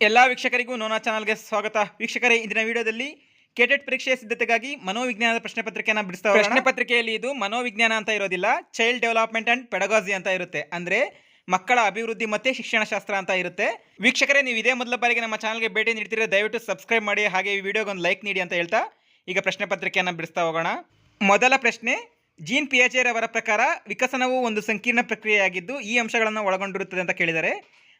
ಎಲ್ಲ ವೀಕ್ಷಕರಿಗೂ ನೋನಾ ಚಾನಲ್ಗೆ ಸ್ವಾಗತ. ವೀಕ್ಷಕರೇ, ಇಂದಿನ ವಿಡಿಯೋದಲ್ಲಿ ಕೆಟೆಟ್ ಪರೀಕ್ಷೆಯ ಸಿದ್ಧತೆಗಾಗಿ ಮನೋವಿಜ್ಞಾನದ ಪ್ರಶ್ನೆ ಪತ್ರಿಕೆಯನ್ನು ಬಿಡಿಸ್ತಾ. ಪ್ರಶ್ನೆ ಪತ್ರಿಕೆಯಲ್ಲಿ ಇದು ಮನೋವಿಜ್ಞಾನ ಅಂತ ಇರೋದಿಲ್ಲ, ಚೈಲ್ಡ್ ಡೆವಲಪ್ಮೆಂಟ್ ಅಂಡ್ ಪೆಡಗಾಜಿ ಅಂತ ಇರುತ್ತೆ. ಅಂದ್ರೆ ಮಕ್ಕಳ ಅಭಿವೃದ್ಧಿ ಮತ್ತೆ ಶಿಕ್ಷಣಶಾಸ್ತ್ರ ಅಂತ ಇರುತ್ತೆ. ವೀಕ್ಷಕರೇ, ನೀವು ಇದೇ ಮೊದಲ ಬಾರಿಗೆ ನಮ್ಮ ಚಾನಲ್ಗೆ ಭೇಟಿ ನೀಡ್ತಿರೋ ದಯವಿಟ್ಟು ಸಬ್ಸ್ಕ್ರೈಬ್ ಮಾಡಿ, ಹಾಗೆ ಈ ವಿಡಿಯೋಗೆ ಒಂದು ಲೈಕ್ ನೀಡಿ ಅಂತ ಹೇಳ್ತಾ ಈಗ ಪ್ರಶ್ನೆ ಪತ್ರಿಕೆಯನ್ನು ಬಿಡಿಸ್ತಾ ಹೋಗೋಣ. ಮೊದಲ ಪ್ರಶ್ನೆ, ಜೀನ್ ಪಿಯಾಚೆರ್ ಅವರ ಪ್ರಕಾರ ವಿಕಸನವು ಒಂದು ಸಂಕೀರ್ಣ ಪ್ರಕ್ರಿಯೆಯಾಗಿದ್ದು ಈ ಅಂಶಗಳನ್ನು ಒಳಗೊಂಡಿರುತ್ತದೆ ಅಂತ ಕೇಳಿದರೆ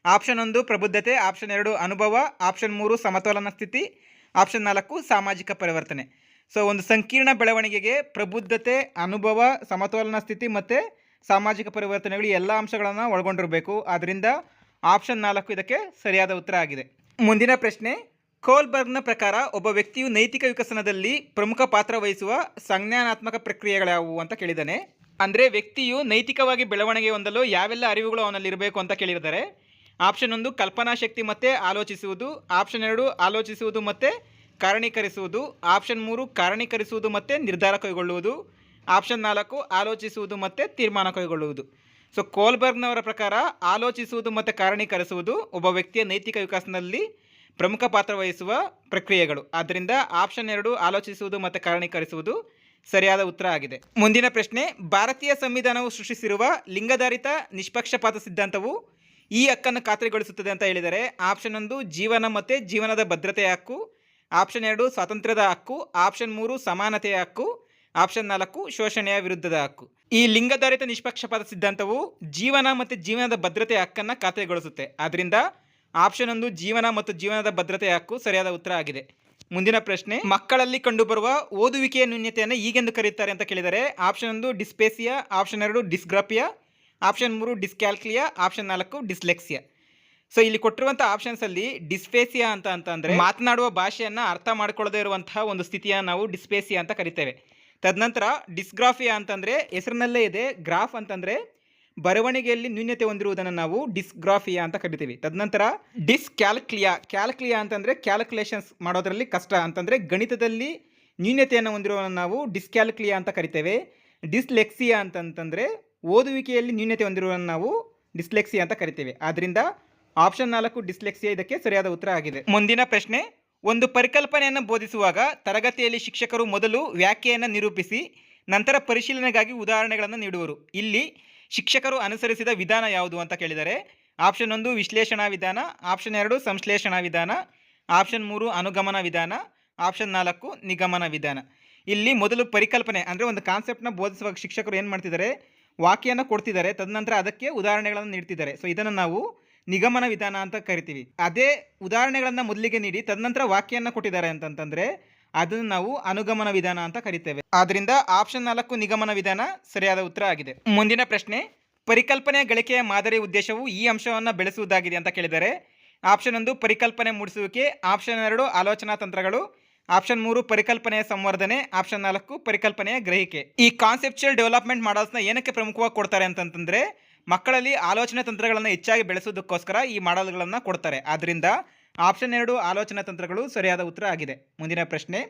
ಆಪ್ಷನ್ ಒಂದು, ಪ್ರಬುದ್ಧತೆ. ಆಪ್ಷನ್ ಎರಡು, ಅನುಭವ. ಆಪ್ಷನ್ ಮೂರು, ಸಮತೋಲನ ಸ್ಥಿತಿ. ಆಪ್ಷನ್ ನಾಲ್ಕು, ಸಾಮಾಜಿಕ ಪರಿವರ್ತನೆ. ಸೊ ಒಂದು ಸಂಕೀರ್ಣ ಬೆಳವಣಿಗೆಗೆ ಪ್ರಬುದ್ಧತೆ, ಅನುಭವ, ಸಮತೋಲನ ಸ್ಥಿತಿ ಮತ್ತು ಸಾಮಾಜಿಕ ಪರಿವರ್ತನೆಗಳು ಎಲ್ಲ ಅಂಶಗಳನ್ನು ಒಳಗೊಂಡಿರಬೇಕು. ಆದ್ದರಿಂದ ಆಪ್ಷನ್ ನಾಲ್ಕು ಇದಕ್ಕೆ ಸರಿಯಾದ ಉತ್ತರ ಆಗಿದೆ. ಮುಂದಿನ ಪ್ರಶ್ನೆ, ಕೋಲ್ಬರ್ಗ್ನ ಪ್ರಕಾರ ಒಬ್ಬ ವ್ಯಕ್ತಿಯು ನೈತಿಕ ವಿಕಸನದಲ್ಲಿ ಪ್ರಮುಖ ಪಾತ್ರ ವಹಿಸುವ ಸಂಜ್ಞಾನಾತ್ಮಕ ಪ್ರಕ್ರಿಯೆಗಳ್ಯಾವುವು ಅಂತ ಕೇಳಿದ್ದಾನೆ. ಅಂದರೆ ವ್ಯಕ್ತಿಯು ನೈತಿಕವಾಗಿ ಬೆಳವಣಿಗೆ ಹೊಂದಲು ಯಾವೆಲ್ಲ ಅರಿವುಗಳು ಅವನಲ್ಲಿರಬೇಕು ಅಂತ ಕೇಳಿದ್ದಾರೆ ಆಪ್ಷನ್ ಒಂದು ಕಲ್ಪನಾ ಶಕ್ತಿ ಮತ್ತೆ ಆಲೋಚಿಸುವುದು. ಆಪ್ಷನ್ ಎರಡು ಆಲೋಚಿಸುವುದು ಮತ್ತೆ ಕಾರಣೀಕರಿಸುವುದು. ಆಪ್ಷನ್ ಮೂರು ಕಾರಣೀಕರಿಸುವುದು ಮತ್ತೆ ನಿರ್ಧಾರ ಕೈಗೊಳ್ಳುವುದು. ಆಪ್ಷನ್ ನಾಲ್ಕು ಆಲೋಚಿಸುವುದು ಮತ್ತೆ ತೀರ್ಮಾನ ಕೈಗೊಳ್ಳುವುದು. ಸೊ ಕೋಲ್ಬರ್ಗ್ನವರ ಪ್ರಕಾರ ಆಲೋಚಿಸುವುದು ಮತ್ತು ಕಾರಣೀಕರಿಸುವುದು ಒಬ್ಬ ವ್ಯಕ್ತಿಯ ನೈತಿಕ ವಿಕಾಸದಲ್ಲಿ ಪ್ರಮುಖ ಪಾತ್ರ ವಹಿಸುವ ಪ್ರಕ್ರಿಯೆಗಳು. ಆದ್ದರಿಂದ ಆಪ್ಷನ್ ಎರಡು ಆಲೋಚಿಸುವುದು ಮತ್ತು ಕಾರಣೀಕರಿಸುವುದು ಸರಿಯಾದ ಉತ್ತರ ಆಗಿದೆ. ಮುಂದಿನ ಪ್ರಶ್ನೆ, ಭಾರತೀಯ ಸಂವಿಧಾನವು ಸೃಷ್ಟಿಸಿರುವ ಲಿಂಗಾಧಾರಿತ ನಿಷ್ಪಕ್ಷಪಾತ ಸಿದ್ಧಾಂತವು ಈ ಹಕ್ಕನ್ನು ಖಾತ್ರಿಗೊಳಿಸುತ್ತದೆ ಅಂತ ಹೇಳಿದರೆ ಆಪ್ಷನ್ ಒಂದು ಜೀವನ ಮತ್ತು ಜೀವನದ ಭದ್ರತೆಯ ಹಕ್ಕು, ಆಪ್ಷನ್ ಎರಡು ಸ್ವಾತಂತ್ರ್ಯದ ಹಕ್ಕು, ಆಪ್ಷನ್ ಮೂರು ಸಮಾನತೆಯ ಹಕ್ಕು, ಆಪ್ಷನ್ ನಾಲ್ಕು ಶೋಷಣೆಯ ವಿರುದ್ಧದ ಹಕ್ಕು. ಈ ಲಿಂಗಧಾರಿತ ನಿಷ್ಪಕ್ಷಪಾತ ಸಿದ್ಧಾಂತವು ಜೀವನ ಮತ್ತು ಜೀವನದ ಭದ್ರತೆಯ ಹಕ್ಕನ್ನು ಖಾತ್ರಿಗೊಳಿಸುತ್ತೆ. ಆದ್ದರಿಂದ ಆಪ್ಷನ್ ಒಂದು ಜೀವನ ಮತ್ತು ಜೀವನದ ಭದ್ರತೆಯ ಹಕ್ಕು ಸರಿಯಾದ ಉತ್ತರ ಆಗಿದೆ. ಮುಂದಿನ ಪ್ರಶ್ನೆ, ಮಕ್ಕಳಲ್ಲಿ ಕಂಡುಬರುವ ಓದುವಿಕೆಯ ನ್ಯೂನ್ಯತೆಯನ್ನು ಈಗೆಂದು ಕರೆಯುತ್ತಾರೆ ಅಂತ ಕೇಳಿದರೆ ಆಪ್ಷನ್ ಒಂದು ಡಿಸ್ಪೇಸಿಯಾ, ಆಪ್ಷನ್ ಎರಡು ಡಿಸ್ಗ್ರಾಪಿಯಾ ಆಪ್ಷನ್ ಮೂರು ಡಿಸ್ಕ್ಯಾಲ್ಕ್ಲಿಯಾ, ಆಪ್ಷನ್ ನಾಲ್ಕು ಡಿಸ್ಲೆಕ್ಸಿಯಾ. ಸೊ ಇಲ್ಲಿ ಕೊಟ್ಟಿರುವಂಥ ಆಪ್ಷನ್ಸಲ್ಲಿ ಡಿಸ್ಪೇಸಿಯಾ ಅಂತ ಅಂತ ಅಂದರೆ ಮಾತನಾಡುವ ಭಾಷೆಯನ್ನು ಅರ್ಥ ಮಾಡ್ಕೊಳ್ಳದೇ ಇರುವಂತಹ ಒಂದು ಸ್ಥಿತಿಯನ್ನು ನಾವು ಡಿಸ್ಪೇಸಿಯಾ ಅಂತ ಕರಿತೇವೆ. ತದನಂತರ ಡಿಸ್ಗ್ರಾಫಿಯಾ ಅಂತಂದರೆ ಹೆಸರಿನಲ್ಲೇ ಇದೆ, ಗ್ರಾಫ್ ಅಂತಂದರೆ ಬರವಣಿಗೆಯಲ್ಲಿ ನ್ಯೂನ್ಯತೆ ಹೊಂದಿರುವುದನ್ನು ನಾವು ಡಿಸ್ಗ್ರಾಫಿಯಾ ಅಂತ ಕರಿತೀವಿ. ತದನಂತರ ಡಿಸ್ ಕ್ಯಾಲ್ಕ್ಲಿಯಾ ಕ್ಯಾಲ್ಕ್ಲಿಯಾ ಅಂತಂದರೆ ಕ್ಯಾಲ್ಕುಲೇಷನ್ಸ್ ಮಾಡೋದರಲ್ಲಿ ಕಷ್ಟ ಅಂತಂದರೆ ಗಣಿತದಲ್ಲಿ ನ್ಯೂನ್ಯತೆಯನ್ನು ಹೊಂದಿರುವ ನಾವು ಡಿಸ್ಕ್ಯಾಲ್ಕ್ಲಿಯಾ ಅಂತ ಕರಿತೇವೆ. ಡಿಸ್ಲೆಕ್ಸಿಯಾ ಅಂತಂತಂದರೆ ಓದುವಿಕೆಯಲ್ಲಿ ನ್ಯೂನ್ಯತೆ ಹೊಂದಿರುವುದನ್ನು ನಾವು ಡಿಸ್ಲೆಕ್ಸಿಯಾ ಅಂತ ಕರಿತೇವೆ. ಆದ್ದರಿಂದ ಆಪ್ಷನ್ ನಾಲ್ಕು ಡಿಸ್ಲೆಕ್ಸಿಯಾ ಇದಕ್ಕೆ ಸರಿಯಾದ ಉತ್ತರ ಆಗಿದೆ. ಮುಂದಿನ ಪ್ರಶ್ನೆ, ಒಂದು ಪರಿಕಲ್ಪನೆಯನ್ನು ಬೋಧಿಸುವಾಗ ತರಗತಿಯಲ್ಲಿ ಶಿಕ್ಷಕರು ಮೊದಲು ವ್ಯಾಖ್ಯೆಯನ್ನು ನಿರೂಪಿಸಿ, ನಂತರ ಪರಿಶೀಲನೆಗಾಗಿ ಉದಾಹರಣೆಗಳನ್ನು ನೀಡುವರು. ಇಲ್ಲಿ ಶಿಕ್ಷಕರು ಅನುಸರಿಸಿದ ವಿಧಾನ ಯಾವುದು ಅಂತ ಕೇಳಿದರೆ, ಆಪ್ಷನ್ ಒಂದು ವಿಶ್ಲೇಷಣಾ ವಿಧಾನ, ಆಪ್ಷನ್ ಎರಡು ಸಂಶ್ಲೇಷಣಾ ವಿಧಾನ, ಆಪ್ಷನ್ ಮೂರು ಅನುಗಮನ ವಿಧಾನ, ಆಪ್ಷನ್ ನಾಲ್ಕು ನಿಗಮನ ವಿಧಾನ. ಇಲ್ಲಿ ಮೊದಲು ಪರಿಕಲ್ಪನೆ, ಅಂದರೆ ಒಂದು ಕಾನ್ಸೆಪ್ಟ್ನ ಬೋಧಿಸುವಾಗ ಶಿಕ್ಷಕರು ಏನು ಮಾಡ್ತಿದ್ದಾರೆ ವಾಕ್ಯನ ಕೊಡ್ತಿದ್ದಾರೆ. ತದನಂತರ ಅದಕ್ಕೆ ಉದಾಹರಣೆಗಳನ್ನು ನೀಡ್ತಿದ್ದಾರೆ. ಸೊ ಇದನ್ನು ನಾವು ನಿಗಮನ ವಿಧಾನ ಅಂತ ಕರಿತೀವಿ. ಅದೇ ಉದಾಹರಣೆಗಳನ್ನು ಮೊದಲಿಗೆ ನೀಡಿ, ತದನಂತರ ವಾಕ್ಯವನ್ನು ಕೊಟ್ಟಿದ್ದಾರೆ ಅಂತಂತಂದರೆ ಅದನ್ನು ನಾವು ಅನುಗಮನ ವಿಧಾನ ಅಂತ ಕರಿತೇವೆ. ಆದ್ದರಿಂದ ಆಪ್ಷನ್ ನಾಲ್ಕು ನಿಗಮನ ವಿಧಾನ ಸರಿಯಾದ ಉತ್ತರ ಆಗಿದೆ. ಮುಂದಿನ ಪ್ರಶ್ನೆ ಪರಿಕಲ್ಪನೆಯ ಗಳಿಕೆಯ ಮಾದರಿ ಉದ್ದೇಶವು ಈ ಅಂಶವನ್ನು ಬೆಳೆಸುವುದಾಗಿದೆ ಅಂತ ಕೇಳಿದರೆ, ಆಪ್ಷನ್ ಒಂದು ಪರಿಕಲ್ಪನೆ ಮೂಡಿಸುವಿಕೆ, ಆಪ್ಷನ್ ಎರಡು ಆಲೋಚನಾ ತಂತ್ರಗಳು ಆಪ್ಷನ್ ಮೂರು, ಪರಿಕಲ್ಪನೆಯ ಸಂವರ್ಧನೆ. ಆಪ್ಷನ್ ನಾಲ್ಕು, ಪರಿಕಲ್ಪನೆಯ ಗ್ರಹಿಕೆ. ಈ ಕಾನ್ಸೆಪ್ಚುಯಲ್ ಡೆವಲಪ್ಮೆಂಟ್ ಮಾಡಲ್ಸ್ನ ಏನಕ್ಕೆ ಪ್ರಮುಖವಾಗಿ ಕೊಡ್ತಾರೆ ಅಂತಂತಂದ್ರೆ, ಮಕ್ಕಳಲ್ಲಿ ಆಲೋಚನೆ ತಂತ್ರಗಳನ್ನು ಹೆಚ್ಚಾಗಿ ಬೆಳೆಸೋದಕ್ಕೋಸ್ಕರ ಈ ಮಾಡಲ್ಗಳನ್ನು ಕೊಡ್ತಾರೆ. ಆದ್ದರಿಂದ ಆಪ್ಷನ್ ಎರಡು, ಆಲೋಚನಾ ತಂತ್ರಗಳು ಸರಿಯಾದ ಉತ್ತರ ಆಗಿದೆ. ಮುಂದಿನ ಪ್ರಶ್ನೆ,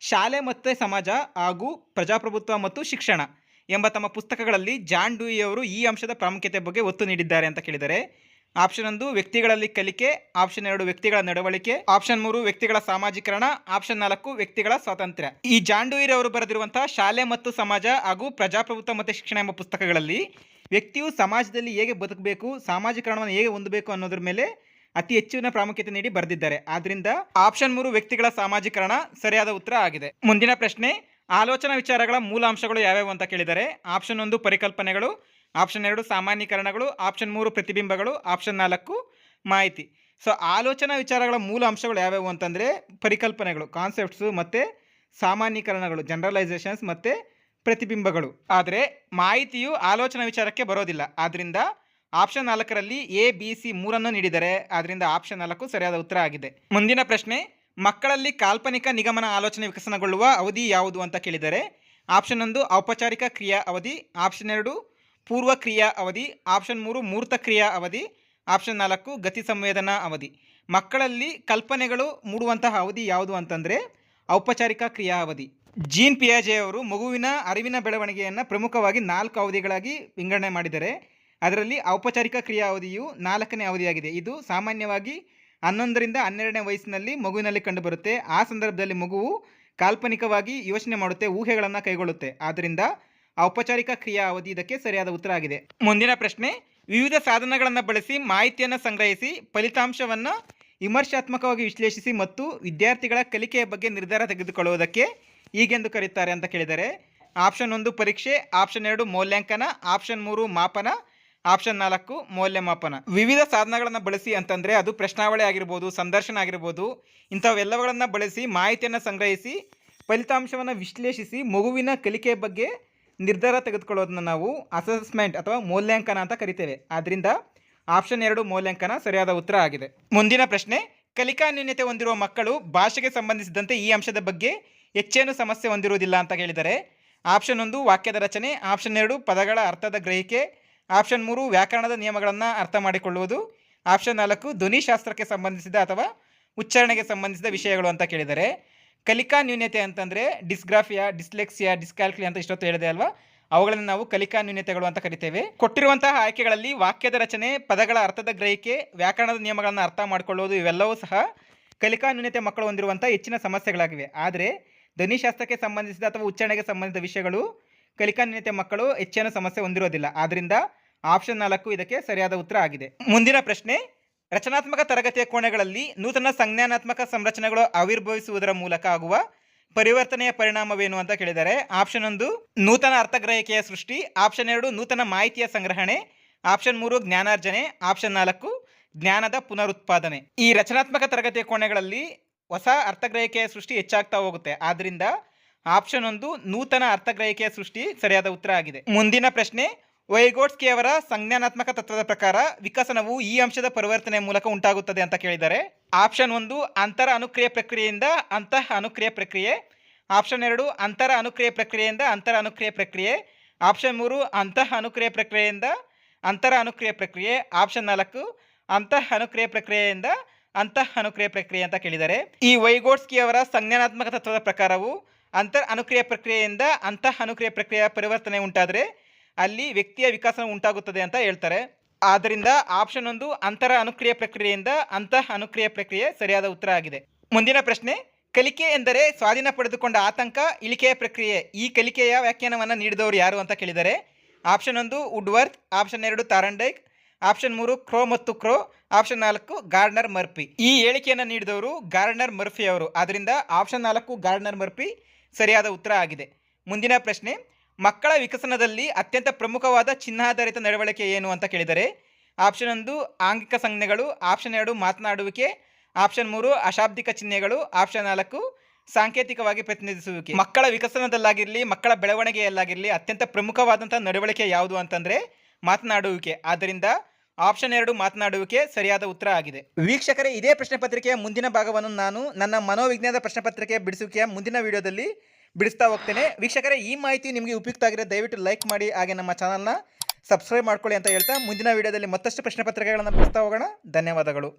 ಶಾಲೆ ಮತ್ತು ಸಮಾಜ ಹಾಗೂ ಪ್ರಜಾಪ್ರಭುತ್ವ ಮತ್ತು ಶಿಕ್ಷಣ ಎಂಬ ತಮ್ಮ ಪುಸ್ತಕಗಳಲ್ಲಿ ಜಾನ್ ಡೂಯಿ ಅವರು ಈ ಅಂಶದ ಪ್ರಾಮುಖ್ಯತೆ ಬಗ್ಗೆ ಒತ್ತು ನೀಡಿದ್ದಾರೆ ಅಂತ ಕೇಳಿದರೆ ಆಪ್ಷನ್ ಒಂದು, ವ್ಯಕ್ತಿಗಳಲ್ಲಿ ಕಲಿಕೆ. ಆಪ್ಷನ್ ಎರಡು, ವ್ಯಕ್ತಿಗಳ ನಡವಳಿಕೆ. ಆಪ್ಷನ್ ಮೂರು, ವ್ಯಕ್ತಿಗಳ ಸಾಮಾಜೀಕರಣ. ಆಪ್ಷನ್ ನಾಲ್ಕು, ವ್ಯಕ್ತಿಗಳ ಸ್ವಾತಂತ್ರ್ಯ. ಈ ಜಾಂಡೂಯಿರ್ ಅವರು ಬರೆದಿರುವಂತಹ ಶಾಲೆ ಮತ್ತು ಸಮಾಜ ಹಾಗೂ ಪ್ರಜಾಪ್ರಭುತ್ವ ಮತ್ತು ಶಿಕ್ಷಣ ಎಂಬ ಪುಸ್ತಕಗಳಲ್ಲಿ ವ್ಯಕ್ತಿಯು ಸಮಾಜದಲ್ಲಿ ಹೇಗೆ ಬದುಕಬೇಕು, ಸಾಮಾಜೀಕರಣವನ್ನು ಹೇಗೆ ಹೊಂದಬೇಕು ಅನ್ನೋದ್ರ ಮೇಲೆ ಅತಿ ಹೆಚ್ಚಿನ ಪ್ರಾಮುಖ್ಯತೆ ನೀಡಿ ಬರೆದಿದ್ದಾರೆ. ಆದ್ರಿಂದ ಆಪ್ಷನ್ ಮೂರು, ವ್ಯಕ್ತಿಗಳ ಸಾಮಾಜೀಕರಣ ಸರಿಯಾದ ಉತ್ತರ ಆಗಿದೆ. ಮುಂದಿನ ಪ್ರಶ್ನೆ, ಆಲೋಚನಾ ವಿಚಾರಗಳ ಮೂಲ ಅಂಶಗಳು ಯಾವ್ಯಾವು ಅಂತ ಕೇಳಿದರೆ, ಆಪ್ಷನ್ ಒಂದು, ಪರಿಕಲ್ಪನೆಗಳು. ಆಪ್ಷನ್ ಎರಡು ಸಾಮಾನ್ಯೀಕರಣಗಳು, ಆಪ್ಷನ್ ಮೂರು ಪ್ರತಿಬಿಂಬಗಳು, ಆಪ್ಷನ್ ನಾಲ್ಕು ಮಾಹಿತಿ. ಸೊ, ಆಲೋಚನಾ ವಿಚಾರಗಳ ಮೂಲ ಅಂಶಗಳು ಯಾವ್ಯಾವು ಅಂತಂದರೆ ಪರಿಕಲ್ಪನೆಗಳು ಕಾನ್ಸೆಪ್ಟ್ಸು ಮತ್ತು ಸಾಮಾನ್ಯೀಕರಣಗಳು ಜನರಲೈಸೇಷನ್ಸ್ ಮತ್ತು ಪ್ರತಿಬಿಂಬಗಳು. ಆದರೆ ಮಾಹಿತಿಯು ಆಲೋಚನಾ ವಿಚಾರಕ್ಕೆ ಬರೋದಿಲ್ಲ. ಆದ್ದರಿಂದ ಆಪ್ಷನ್ ನಾಲ್ಕರಲ್ಲಿ ಎ ಬಿ ಸಿ ಮೂರನ್ನು ನೀಡಿದರೆ ಆದ್ದರಿಂದ ಆಪ್ಷನ್ ನಾಲ್ಕು ಸರಿಯಾದ ಉತ್ತರ ಆಗಿದೆ. ಮುಂದಿನ ಪ್ರಶ್ನೆ, ಮಕ್ಕಳಲ್ಲಿ ಕಾಲ್ಪನಿಕ ನಿಗಮನ ಆಲೋಚನೆ ವಿಕಸನಗೊಳ್ಳುವ ಅವಧಿ ಯಾವುದು ಅಂತ ಕೇಳಿದರೆ, ಆಪ್ಷನ್ ಒಂದು ಔಪಚಾರಿಕ ಕ್ರಿಯಾ ಅವಧಿ ಆಪ್ಷನ್ ಎರಡು ಪೂರ್ವ ಕ್ರಿಯಾ ಅವಧಿ ಆಪ್ಷನ್ ಮೂರು ಮೂರ್ತ ಕ್ರಿಯಾ ಅವಧಿ ಆಪ್ಷನ್ ನಾಲ್ಕು ಗತಿ ಸಂವೇದನಾ ಅವಧಿ. ಮಕ್ಕಳಲ್ಲಿ ಕಲ್ಪನೆಗಳು ಮೂಡುವಂತಹ ಅವಧಿ ಯಾವುದು ಅಂತಂದರೆ ಔಪಚಾರಿಕ ಕ್ರಿಯಾ ಅವಧಿ ಜೀನ್ ಪಿಯಾಜೆ ಅವರು ಮಗುವಿನ ಅರಿವಿನ ಬೆಳವಣಿಗೆಯನ್ನು ಪ್ರಮುಖವಾಗಿ ನಾಲ್ಕು ಅವಧಿಗಳಾಗಿ ವಿಂಗಡಣೆ ಮಾಡಿದ್ದಾರೆ ಅದರಲ್ಲಿ ಔಪಚಾರಿಕ ಕ್ರಿಯಾ ಅವಧಿಯು ನಾಲ್ಕನೇ ಅವಧಿಯಾಗಿದೆ. ಇದು ಸಾಮಾನ್ಯವಾಗಿ ಹನ್ನೊಂದರಿಂದ ಹನ್ನೆರಡನೇ ವಯಸ್ಸಿನಲ್ಲಿ ಮಗುವಿನಲ್ಲಿ ಕಂಡುಬರುತ್ತೆ. ಆ ಸಂದರ್ಭದಲ್ಲಿ ಮಗುವು ಕಾಲ್ಪನಿಕವಾಗಿ ಯೋಚನೆ ಮಾಡುತ್ತೆ, ಊಹೆಗಳನ್ನು ಕೈಗೊಳ್ಳುತ್ತೆ. ಆದ್ದರಿಂದ ಔಪಚಾರಿಕ ಕ್ರಿಯಾ ಅವಧಿ ಇದಕ್ಕೆ ಸರಿಯಾದ ಉತ್ತರ ಆಗಿದೆ. ಮುಂದಿನ ಪ್ರಶ್ನೆ, ವಿವಿಧ ಸಾಧನಗಳನ್ನು ಬಳಸಿ ಮಾಹಿತಿಯನ್ನು ಸಂಗ್ರಹಿಸಿ, ಫಲಿತಾಂಶವನ್ನು ವಿಮರ್ಶಾತ್ಮಕವಾಗಿ ವಿಶ್ಲೇಷಿಸಿ ಮತ್ತು ವಿದ್ಯಾರ್ಥಿಗಳ ಕಲಿಕೆಯ ಬಗ್ಗೆ ನಿರ್ಧಾರ ತೆಗೆದುಕೊಳ್ಳುವುದಕ್ಕೆ ಈಗೆಂದು ಕರೆಯುತ್ತಾರೆ ಅಂತ ಕೇಳಿದರೆ, ಆಪ್ಷನ್ ಒಂದು ಪರೀಕ್ಷೆ, ಆಪ್ಷನ್ ಎರಡು ಮೌಲ್ಯಾಂಕನ, ಆಪ್ಷನ್ ಮೂರು ಮಾಪನ, ಆಪ್ಷನ್ ನಾಲ್ಕು ಮೌಲ್ಯಮಾಪನ. ವಿವಿಧ ಸಾಧನಗಳನ್ನು ಬಳಸಿ ಅಂತಂದರೆ ಅದು ಪ್ರಶ್ನಾವಳಿ ಆಗಿರ್ಬೋದು, ಸಂದರ್ಶನ ಆಗಿರ್ಬೋದು, ಇಂಥವೆಲ್ಲವುಗಳನ್ನು ಬಳಸಿ ಮಾಹಿತಿಯನ್ನು ಸಂಗ್ರಹಿಸಿ, ಫಲಿತಾಂಶವನ್ನು ವಿಶ್ಲೇಷಿಸಿ, ಮಗುವಿನ ಕಲಿಕೆಯ ಬಗ್ಗೆ ನಿರ್ಧಾರ ತೆಗೆದುಕೊಳ್ಳೋದನ್ನ ನಾವು ಅಸೆಸ್ಮೆಂಟ್ ಅಥವಾ ಮೌಲ್ಯಾಂಕನ ಅಂತ ಕರಿತೇವೆ. ಆದ್ದರಿಂದ ಆಪ್ಷನ್ ಎರಡು ಮೌಲ್ಯಾಂಕನ ಸರಿಯಾದ ಉತ್ತರ ಆಗಿದೆ. ಮುಂದಿನ ಪ್ರಶ್ನೆ, ಕಲಿಕಾ ನ್ಯೂನ್ಯತೆ ಹೊಂದಿರುವ ಮಕ್ಕಳು ಭಾಷೆಗೆ ಸಂಬಂಧಿಸಿದಂತೆ ಈ ಅಂಶದ ಬಗ್ಗೆ ಹೆಚ್ಚೇನು ಸಮಸ್ಯೆ ಹೊಂದಿರುವುದಿಲ್ಲ ಅಂತ ಹೇಳಿದರೆ ಆಪ್ಷನ್ ಒಂದು ವಾಕ್ಯದ ರಚನೆ ಆಪ್ಷನ್ ಎರಡು ಪದಗಳ ಅರ್ಥದ ಗ್ರಹಿಕೆ ಆಪ್ಷನ್ ಮೂರು ವ್ಯಾಕರಣದ ನಿಯಮಗಳನ್ನು ಅರ್ಥ ಮಾಡಿಕೊಳ್ಳುವುದು ಆಪ್ಷನ್ ನಾಲ್ಕು ಧ್ವನಿಶಾಸ್ತ್ರಕ್ಕೆ ಸಂಬಂಧಿಸಿದ ಅಥವಾ ಉಚ್ಚಾರಣೆಗೆ ಸಂಬಂಧಿಸಿದ ವಿಷಯಗಳು ಅಂತ ಕೇಳಿದರೆ ಕಲಿಕಾ ನ್ಯೂನ್ಯತೆ ಅಂತಂದರೆ ಡಿಸ್ಗ್ರಾಫಿಯಾ, ಡಿಸ್ಲೆಕ್ಸಿಯಾ ಡಿಸ್ಕ್ಯಾಲ್ಕುಲಿ ಅಂತ ಇಷ್ಟೊತ್ತು ಹೇಳಿದೆ ಅಲ್ವಾ? ಅವುಗಳನ್ನು ನಾವು ಕಲಿಕಾ ನ್ಯೂನ್ಯತೆಗಳು ಅಂತ ಕರಿತೇವೆ. ಕೊಟ್ಟಿರುವಂತಹ ಆಯ್ಕೆಗಳಲ್ಲಿ ವಾಕ್ಯದ ರಚನೆ, ಪದಗಳ ಅರ್ಥದ ಗ್ರಹಿಕೆ, ವ್ಯಾಕರಣದ ನಿಯಮಗಳನ್ನು ಅರ್ಥ ಮಾಡಿಕೊಳ್ಳುವುದು ಇವೆಲ್ಲವೂ ಸಹ ಕಲಿಕಾ ನ್ಯೂನ್ಯತೆ ಮಕ್ಕಳು ಹೊಂದಿರುವಂಥ ಹೆಚ್ಚಿನ ಸಮಸ್ಯೆಗಳಾಗಿವೆ. ಆದರೆ ಧ್ವನಿಶಾಸ್ತ್ರಕ್ಕೆ ಸಂಬಂಧಿಸಿದ ಅಥವಾ ಉಚ್ಚಾರಣೆಗೆ ಸಂಬಂಧಿಸಿದ ವಿಷಯಗಳು ಕಲಿಕಾ ನ್ಯೂನತೆ ಮಕ್ಕಳು ಹೆಚ್ಚಿನ ಸಮಸ್ಯೆ ಹೊಂದಿರೋದಿಲ್ಲ. ಆದ್ದರಿಂದ ಆಪ್ಷನ್ ನಾಲ್ಕು ಇದಕ್ಕೆ ಸರಿಯಾದ ಉತ್ತರ ಆಗಿದೆ. ಮುಂದಿನ ಪ್ರಶ್ನೆ ರಚನಾತ್ಮಕ ತರಗತಿಯ ಕೋಣೆಗಳಲ್ಲಿ ನೂತನ ಸಂಜ್ಞಾನಾತ್ಮಕ ಸಂರಚನೆಗಳು ಆವಿರ್ಭವಿಸುವುದರ ಮೂಲಕ ಆಗುವ ಪರಿವರ್ತನೆಯ ಪರಿಣಾಮವೇನು ಅಂತ ಕೇಳಿದರೆ ಆಪ್ಷನ್ ಒಂದು, ನೂತನ ಅರ್ಥಗ್ರಹಿಕೆಯ ಸೃಷ್ಟಿ, ಆಪ್ಷನ್ ಎರಡು, ನೂತನ ಮಾಹಿತಿಯ ಸಂಗ್ರಹಣೆ, ಆಪ್ಷನ್ ಮೂರು, ಜ್ಞಾನಾರ್ಜನೆ, ಆಪ್ಷನ್ ನಾಲ್ಕು, ಜ್ಞಾನದ ಪುನರುತ್ಪಾದನೆ. ಈ ರಚನಾತ್ಮಕ ತರಗತಿಯ ಕೋಣೆಗಳಲ್ಲಿ ಹೊಸ ಅರ್ಥಗ್ರಹಿಕೆಯ ಸೃಷ್ಟಿ ಹೆಚ್ಚಾಗ್ತಾ ಹೋಗುತ್ತೆ. ಆದ್ದರಿಂದ ಆಪ್ಷನ್ ಒಂದು, ನೂತನ ಅರ್ಥಗ್ರಹಿಕೆಯ ಸೃಷ್ಟಿ ಸರಿಯಾದ ಉತ್ತರ ಆಗಿದೆ. ಮುಂದಿನ ಪ್ರಶ್ನೆ ವೈಗೋಟ್ಸ್ಕಿ ಅವರ ಸಂಜ್ಞಾನಾತ್ಮಕ ತತ್ವದ ಪ್ರಕಾರ ವಿಕಸನವು ಈ ಅಂಶದ ಪರಿವರ್ತನೆ ಮೂಲಕ ಉಂಟಾಗುತ್ತದೆ ಅಂತ ಕೇಳಿದ್ದಾರೆ. ಆಪ್ಷನ್ ಒಂದು, ಅಂತರ ಅನುಕ್ರಿಯೆ ಪ್ರಕ್ರಿಯೆಯಿಂದ ಅಂತಃ ಅನುಕ್ರಿಯೆ ಪ್ರಕ್ರಿಯೆ. ಆಪ್ಷನ್ ಎರಡು, ಅಂತರ ಅನುಕ್ರಿಯೆ ಪ್ರಕ್ರಿಯೆಯಿಂದ ಅಂತರ ಅನುಕ್ರಿಯೆ ಪ್ರಕ್ರಿಯೆ. ಆಪ್ಷನ್ ಮೂರು ಅಂತಃ ಅನುಕ್ರಿಯೆ ಪ್ರಕ್ರಿಯೆಯಿಂದ ಅಂತರ ಅನುಕ್ರಿಯೆ ಪ್ರಕ್ರಿಯೆ. ಆಪ್ಷನ್ ನಾಲ್ಕು ಅಂತಃ ಅನುಕ್ರಿಯೆ ಪ್ರಕ್ರಿಯೆಯಿಂದ ಅಂತಃ ಅನುಕ್ರಿಯೆ ಪ್ರಕ್ರಿಯೆ ಅಂತ ಕೇಳಿದ್ದಾರೆ. ಈ ವೈಗೋಟ್ಸ್ಕಿ ಅವರ ಸಂಜ್ಞಾನಾತ್ಮಕ ತತ್ವದ ಪ್ರಕಾರವು ಅಂತರ್ ಅನುಕ್ರಿಯ ಪ್ರಕ್ರಿಯೆಯಿಂದ ಅಂತಃ ಅನುಕ್ರಿಯ ಪ್ರಕ್ರಿಯೆಯ ಪರಿವರ್ತನೆ ಉಂಟಾದರೆ ಅಲ್ಲಿ ವ್ಯಕ್ತಿಯ ವಿಕಾಸ ಉಂಟಾಗುತ್ತದೆ ಅಂತ ಹೇಳ್ತಾರೆ. ಆದ್ದರಿಂದ ಆಪ್ಷನ್ ಒಂದು ಅಂತರ ಅನುಕ್ರಿಯೆ ಪ್ರಕ್ರಿಯೆಯಿಂದ ಅಂತಃ ಅನುಕ್ರಿಯೆ ಪ್ರಕ್ರಿಯೆ ಸರಿಯಾದ ಉತ್ತರ ಆಗಿದೆ. ಮುಂದಿನ ಪ್ರಶ್ನೆ, ಕಲಿಕೆ ಎಂದರೆ ಸ್ವಾಧೀನ ಪಡೆದುಕೊಂಡ ಆತಂಕ ಇಳಿಕೆಯ ಪ್ರಕ್ರಿಯೆ. ಈ ಕಲಿಕೆಯ ವ್ಯಾಖ್ಯಾನವನ್ನು ನೀಡಿದವರು ಯಾರು ಅಂತ ಕೇಳಿದರೆ, ಆಪ್ಷನ್ ಒಂದು ವುಡ್ವರ್ತ್, ಆಪ್ಷನ್ ಎರಡು ತಾರಂಡೈಕ್, ಆಪ್ಷನ್ ಮೂರು ಕ್ರೋ ಮತ್ತು ಕ್ರೋ, ಆಪ್ಷನ್ ನಾಲ್ಕು ಗಾರ್ಡ್ನರ್ ಮರ್ಫಿ. ಈ ಹೇಳಿಕೆಯನ್ನು ನೀಡಿದವರು ಗಾರ್ಡ್ನರ್ ಮರ್ಫಿ ಅವರು ಆದ್ದರಿಂದ ಆಪ್ಷನ್ ನಾಲ್ಕು ಗಾರ್ಡ್ನರ್ ಮರ್ಫಿ ಸರಿಯಾದ ಉತ್ತರ ಆಗಿದೆ. ಮುಂದಿನ ಪ್ರಶ್ನೆ ಮಕ್ಕಳ ವಿಕಸನದಲ್ಲಿ ಅತ್ಯಂತ ಪ್ರಮುಖವಾದ ಚಿಹ್ನಾಧಾರಿತ ನಡವಳಿಕೆ ಏನು ಅಂತ ಕೇಳಿದರೆ, ಆಪ್ಷನ್ ಒಂದು ಆಂಗಿಕ ಸಂಜ್ಞೆಗಳು, ಆಪ್ಷನ್ ಎರಡು ಮಾತನಾಡುವಿಕೆ, ಆಪ್ಷನ್ ಮೂರು ಅಶಾಬ್ದಿಕ ಚಿಹ್ನೆಗಳು, ಆಪ್ಷನ್ ನಾಲ್ಕು ಸಾಂಕೇತಿಕವಾಗಿ ಪ್ರತಿನಿಧಿಸುವಿಕೆ. ಮಕ್ಕಳ ವಿಕಸನದಲ್ಲಾಗಿರಲಿ, ಮಕ್ಕಳ ಬೆಳವಣಿಗೆಯಲ್ಲಾಗಿರಲಿ ಅತ್ಯಂತ ಪ್ರಮುಖವಾದಂಥ ನಡವಳಿಕೆ ಯಾವುದು ಅಂತಂದರೆ ಮಾತನಾಡುವಿಕೆ. ಆದ್ದರಿಂದ ಆಪ್ಷನ್ ಎರಡು ಮಾತನಾಡುವಿಕೆ ಸರಿಯಾದ ಉತ್ತರ ಆಗಿದೆ. ವೀಕ್ಷಕರೇ, ಇದೇ ಪ್ರಶ್ನೆ ಪತ್ರಿಕೆಯ ಮುಂದಿನ ಭಾಗವನ್ನು ನಾನು ನನ್ನ ಮನೋವಿಜ್ಞಾನದ ಪ್ರಶ್ನೆ ಪತ್ರಿಕೆಯ ಬಿಡಿಸುವಿಕೆಯ ಮುಂದಿನ ವಿಡಿಯೋದಲ್ಲಿ ಬಿಡಿಸ್ತಾ ಹೋಗ್ತೇನೆ. ವೀಕ್ಷಕರೇ, ಈ ಮಾಹಿತಿ ನಿಮಗೆ ಉಪಯುಕ್ತ ಆಗಿದೆ ದಯವಿಟ್ಟು ಲೈಕ್ ಮಾಡಿ, ಹಾಗೆ ನಮ್ಮ ಚಾನಲ್ನ ಸಬ್ಸ್ಕ್ರೈಬ್ ಮಾಡ್ಕೊಳ್ಳಿ ಅಂತ ಹೇಳ್ತಾ ಮುಂದಿನ ವಿಡಿಯೋದಲ್ಲಿ ಮತ್ತಷ್ಟು ಪ್ರಶ್ನೆ ಪತ್ರಿಕೆಗಳನ್ನು ಬಿಡಿಸ್ತಾ ಹೋಗೋಣ. ಧನ್ಯವಾದಗಳು.